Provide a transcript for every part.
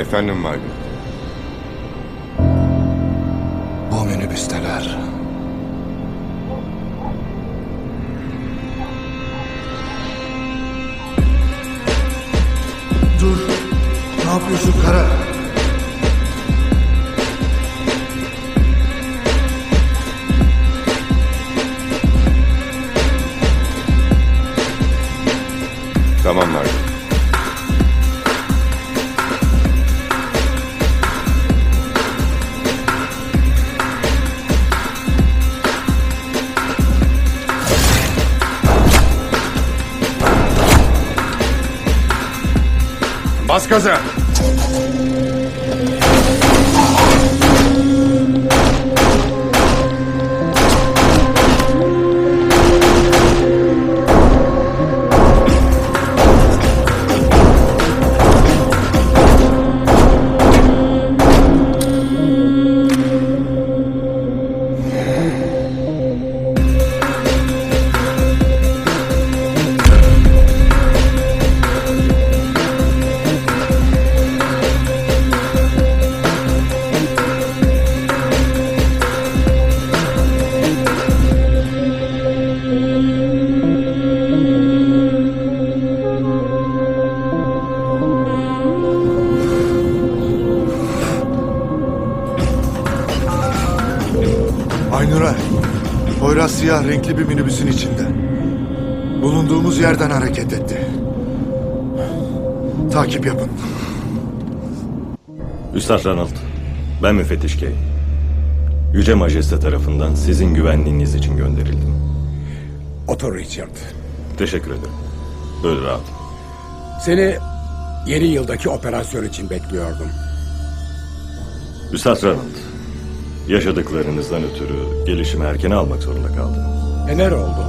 Efendim Margaret. Bu minibüsteler. Dur. Ne yapıyorsun Kara? Tamam Margaret. Bas gaza! Aynura. Poyraz siyah renkli bir minibüsün içinde. Bulunduğumuz yerden hareket etti. Takip yapın. Üstad Ronald, ben müfettiş Kay. Yüce Majeste tarafından sizin güvenliğiniz için gönderildim. Otur Richard. Teşekkür ederim. Böyle rahat. Seni yeni yıldaki operasyon için bekliyordum. Üstad Ronald, yaşadıklarınızdan ötürü gelişimi erken almak zorunda kaldım. Neler oldu?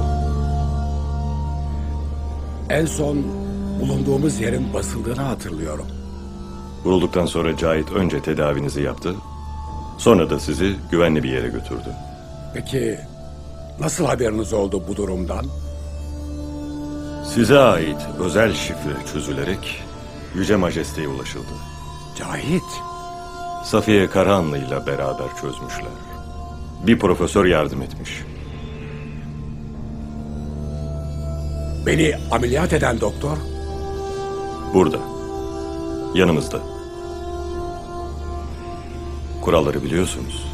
En son bulunduğumuz yerin basıldığını hatırlıyorum. Vurulduktan sonra Cahit önce tedavinizi yaptı, sonra da sizi güvenli bir yere götürdü. Peki nasıl haberiniz oldu bu durumdan? Size ait özel şifre çözülerek Yüce Majeste'ye ulaşıldı. Cahit. Safiye Karahanlı ile beraber çözmüşler. Bir profesör yardım etmiş. Beni ameliyat eden doktor Burada. Yanımızda. Kuralları biliyorsunuz.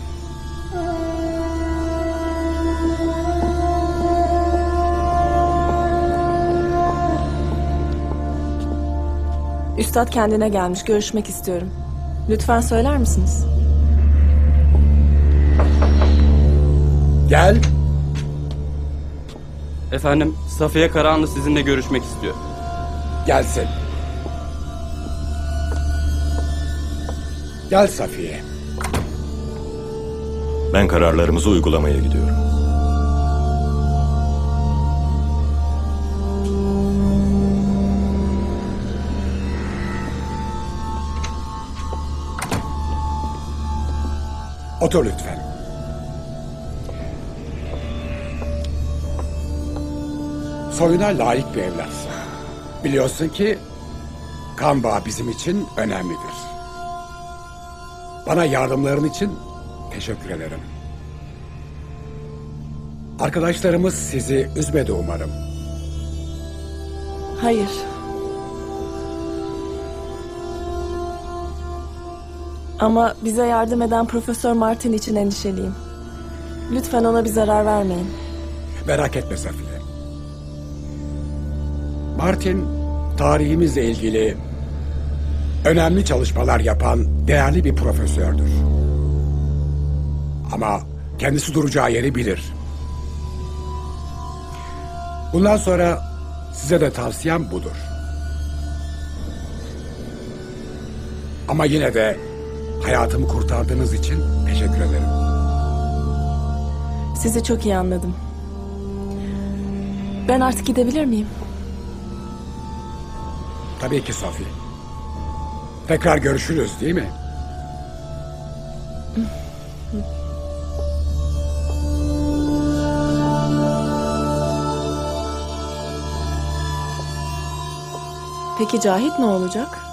Üstad kendine gelmiş. Görüşmek istiyorum. Lütfen söyler misiniz? gel. Efendim, Safiye Karahanlı sizinle görüşmek istiyor. Gelsin. Gel Safiye. Ben kararlarımızı uygulamaya gidiyorum. Otur lütfen. Soyuna layık bir evlatsın. Biliyorsun ki kan bağı bizim için önemlidir. Bana yardımların için teşekkür ederim. Arkadaşlarımız sizi üzmedi umarım. Hayır. Ama bize yardım eden Profesör Martin için endişeliyim. Lütfen ona bir zarar vermeyin. Merak etme Safiye. Martin tarihimizle ilgili önemli çalışmalar yapan değerli bir profesördür. Ama kendisi duracağı yeri bilir. Bundan sonra size de tavsiyem budur. Ama yine de hayatımı kurtardığınız için teşekkür ederim. Sizi çok iyi anladım. Ben artık gidebilir miyim? Tabii ki Safiye. Tekrar görüşürüz değil mi? Peki Cahit ne olacak?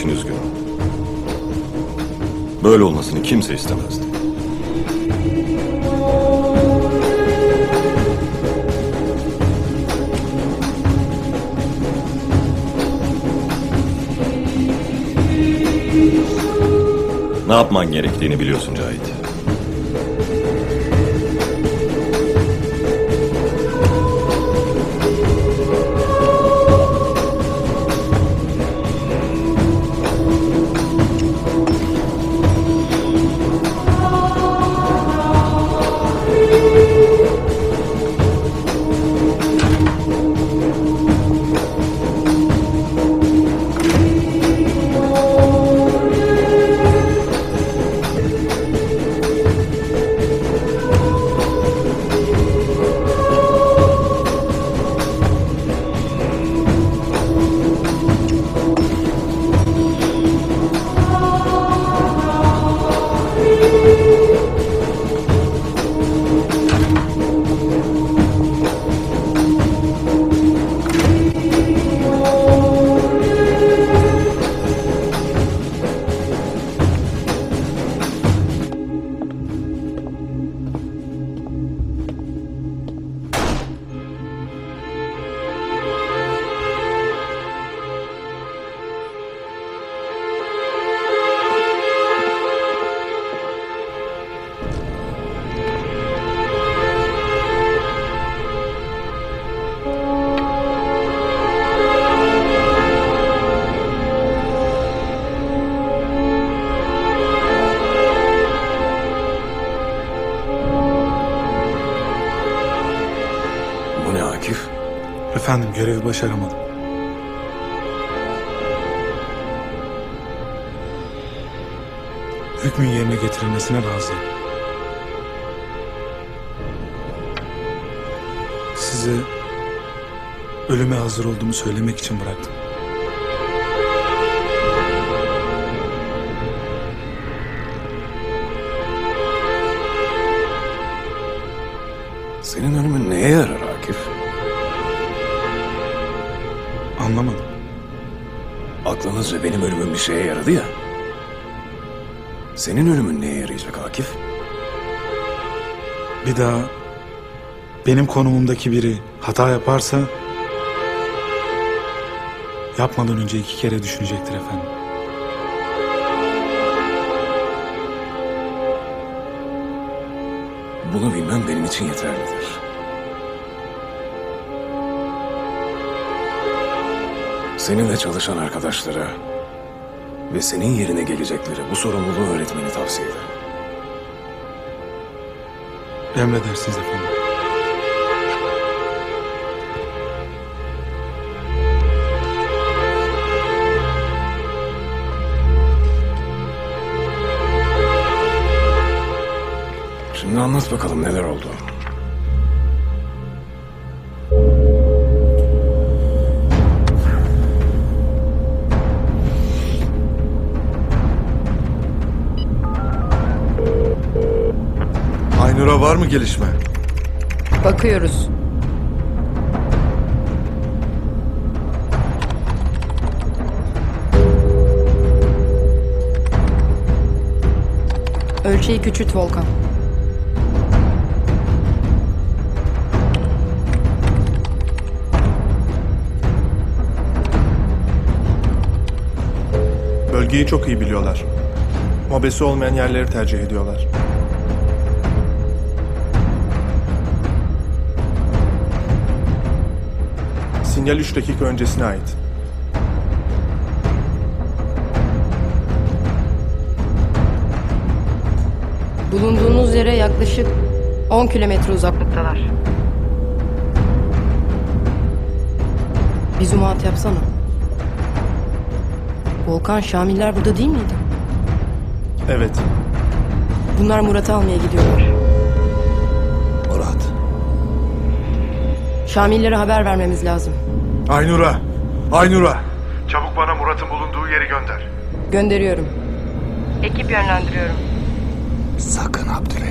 İçin üzgünüm. Böyle olmasını kimse istemezdi. Ne yapman gerektiğini biliyorsun Cahit. Efendim görevi başaramadım. Hükmün yerine getirilmesine razıyım. Size ölüme hazır olduğumu söylemek için bıraktım. Senin ölümün neye yarar Anlamadım. Aklınızca benim ölümüm bir şeye yaradı ya. Senin ölümün neye yarayacak Akif? Bir daha benim konumumdaki biri hata yaparsa yapmadan önce iki kere düşünecektir efendim. Bunu bilmem benim için yeterlidir. Seninle çalışan arkadaşlara ve senin yerine gelecekleri bu sorumluluğu öğretmeni tavsiye ederim. Emredersiniz efendim. Şimdi anlat bakalım neler oldu. Aynur'a var mı gelişme? Bakıyoruz. Ölçeği küçült Volkan. Bölgeyi çok iyi biliyorlar. Mobesi olmayan yerleri tercih ediyorlar. Sinyal 3 dakika öncesine ait. Bulunduğunuz yere yaklaşık 10 kilometre uzaklıktalar. Bir zumat yapsana. Volkan, Şamiller burada değil miydi? Evet. Bunlar Murat'ı almaya gidiyorlar. Şamillere haber vermemiz lazım. Aynur'a! Aynur'a! Çabuk bana Murat'ın bulunduğu yeri gönder. Gönderiyorum. Ekip yönlendiriyorum. Sakın Abdüley.